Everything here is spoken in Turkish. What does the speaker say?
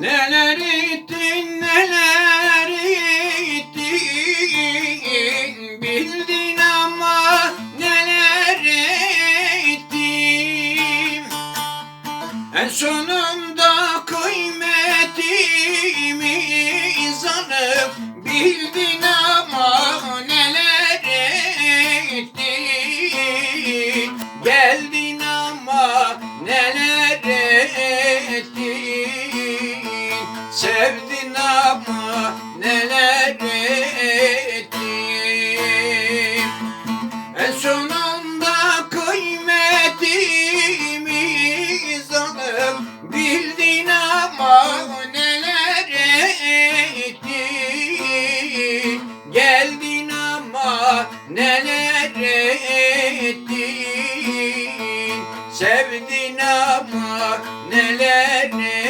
Neler ettin neler ettin? Bildin ama neler ettim En sonunda kıymetimi zanıp bildin ama Sevdin ama neler ettin En sonunda kıymetimi zanıp Bildin ama neler ettin? Geldin ama neler ettin? Sevdin ama neler ettin